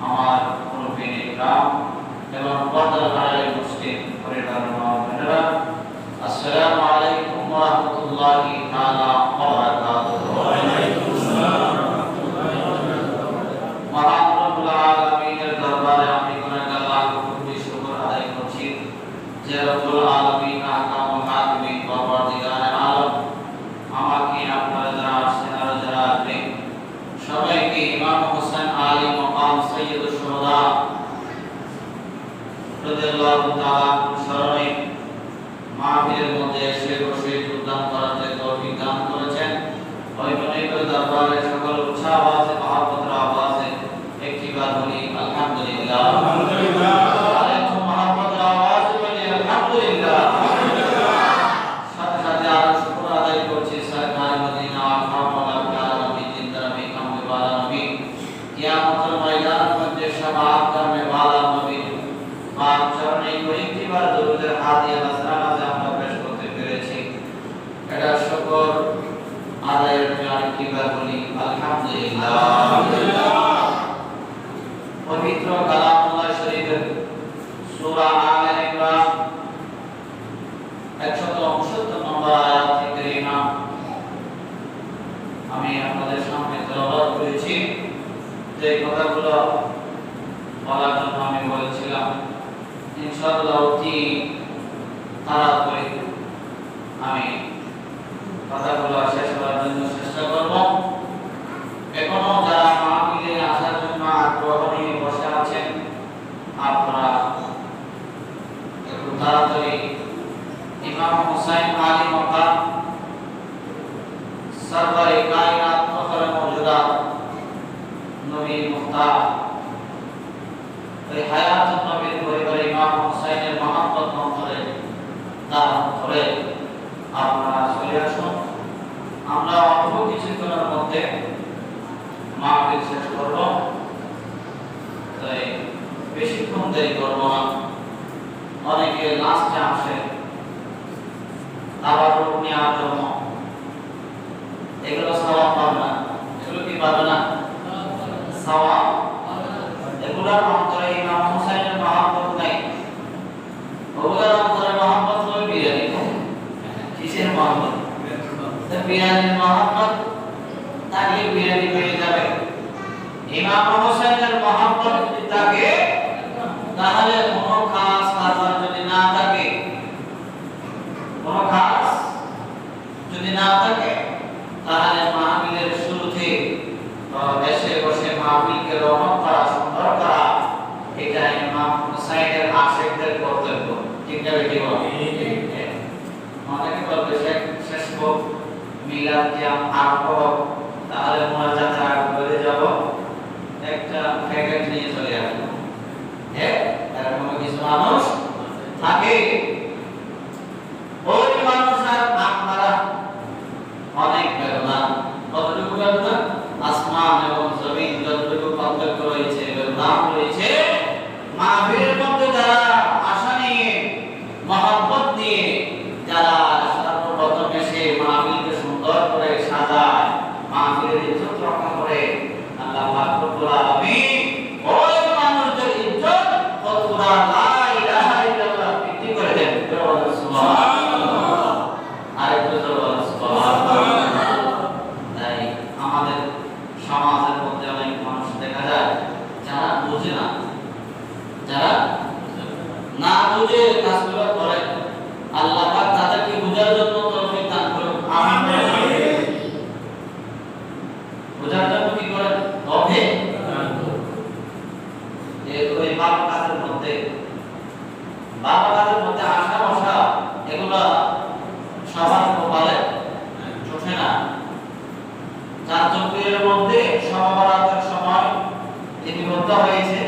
আমার মুরব্বিন গ্রাম এবং পর্দার আড়ালে মুসলিম পরিবার মহামেরা আসসালামু আলাইকুম ওয়া তাআলা ওয়া বারাকাতুহু মহান রব্বুল আলামিনের দরবারে আমি গুনাহগার লাখ কোটি শুকর আদায় করছি যে রব্বুল আলামিন আহকামুল হাকিমিন পরওয়ারদিগার আলম আমাকে আপনারা যারা আসছেন আর যারা আসবেন সবাইকে ইমাম হোসেন আলী সৈয়দ সোহদা রাদিয়াল্লাহু তাআলা স্মরণে মাহফিলের মধ্যে এসে আমি আপনাদের বলার জন্য আমি বলেছিলাম আমি কথাগুলো শেষ করার জন্য চেষ্টা করব। এখনও যারা মাহফিলে জন্য আগ্রহ নিয়ে বসে আছেন, আপনারা একটু ইমাম হুসাইন আলী মকাম সরবরে কায়নাত ফখর মৌজুদা নবী মুখতার এই হায়াত নবীর পরিবারে ইমাম হুসাইনের মহাব্বত অন্তরে ধারণ করে আপনারা চলে আসুন। আমরা অল্প কিছুক্ষণের মধ্যে মাহফিল শেষ করব। তাই বেশিক্ষণ দেরি করব না। অনেকে লাস্টে আসে। আবার নেওয়ার জন্য। এগুলো সওয়াব পাবে না। এগুলো কি পাবে না? অন্তরে ইমাম হুসাইনের নাই। অন্তরে বিরিয়ানি। কিসের মহাব্বত? বিরিয়ানির মহাব্বত থাকলে বিরিয়ানি পেয়ে যাবে। ইমাম হুসাইনের মহাব্বত থাকে, তাহলে দিলাম যে আরও তাহলে মোনাজাত আর কাজগুলো করে আল্লাহ পাক তাদেরকে বোঝার জন্য তৌফিক দান করুন আমিন বোঝার জন্য কি করেন তবে ওই বাপ কাজের মধ্যে বাপ কাজের মধ্যে আশা বসা এগুলা সবার কপালে চোখে না চার চোখের মধ্যে সমাবরাতের সময় লিপিবদ্ধ হয়েছে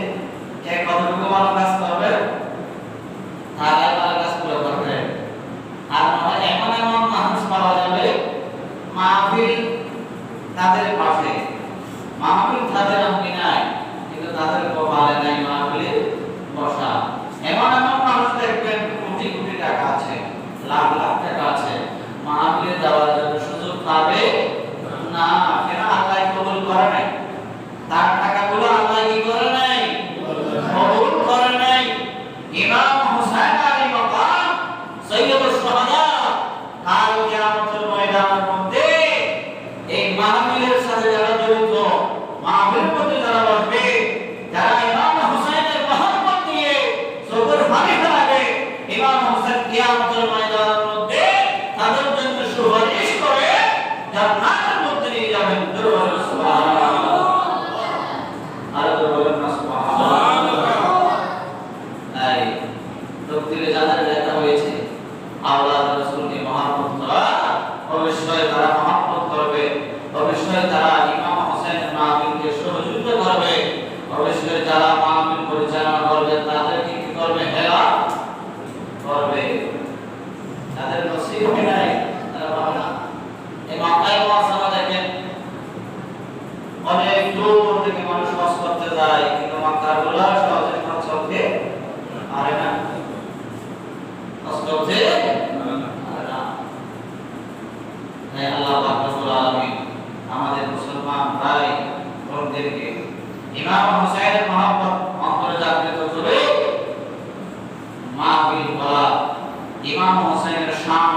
ইমাম হোসেনের শাম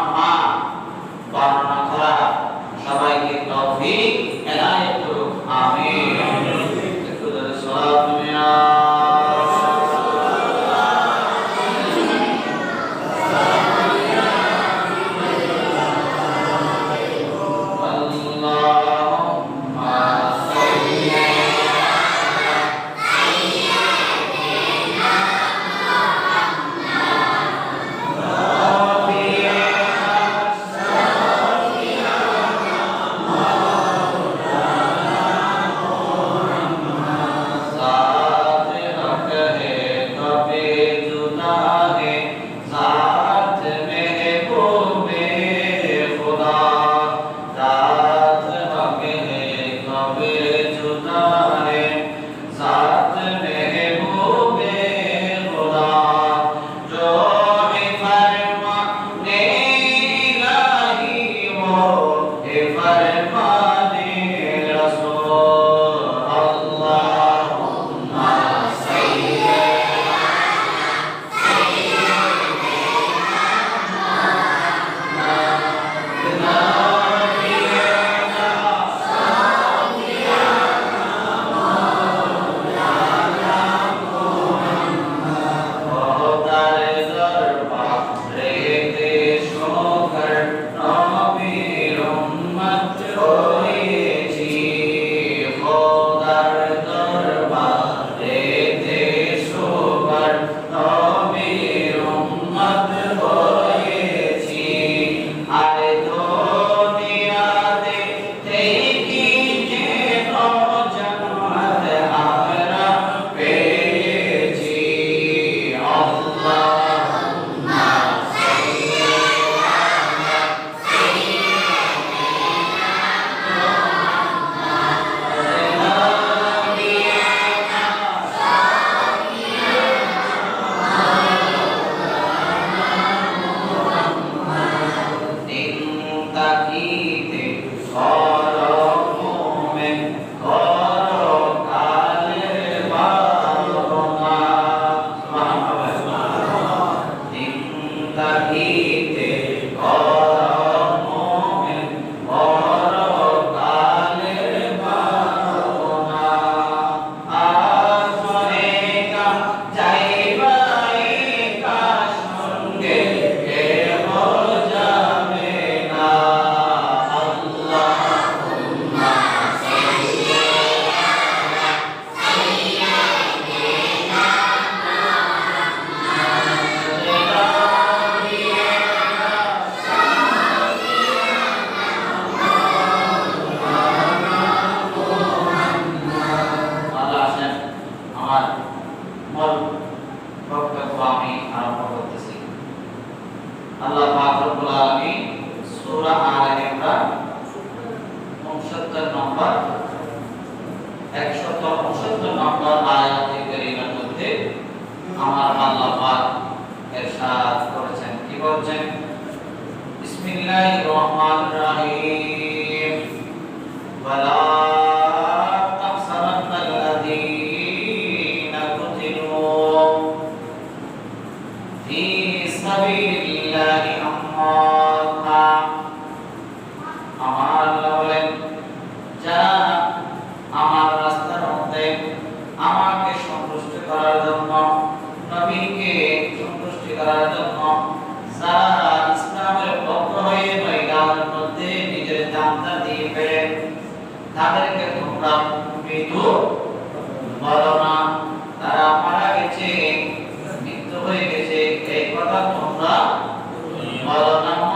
আমার মূল বক্তব্য আমি আরম্ভ করতেছি। আল্লাহ পাক রব্বুল আলামিন সূরা ইমরান 69 নম্বর 169 নম্বর আয়াতে মধ্যে আমার আল্লাহ পাক ইরশাদ করেছেন। কি বলছেন? বিসমিল্লাহির রহমানির রহিম। ওয়ালা তাদেরকে তোমরা মৃত্যু বলো না। তারা মারা গেছে, মৃত্যু হয়ে গেছে, এই কথা তোমরা বলো না।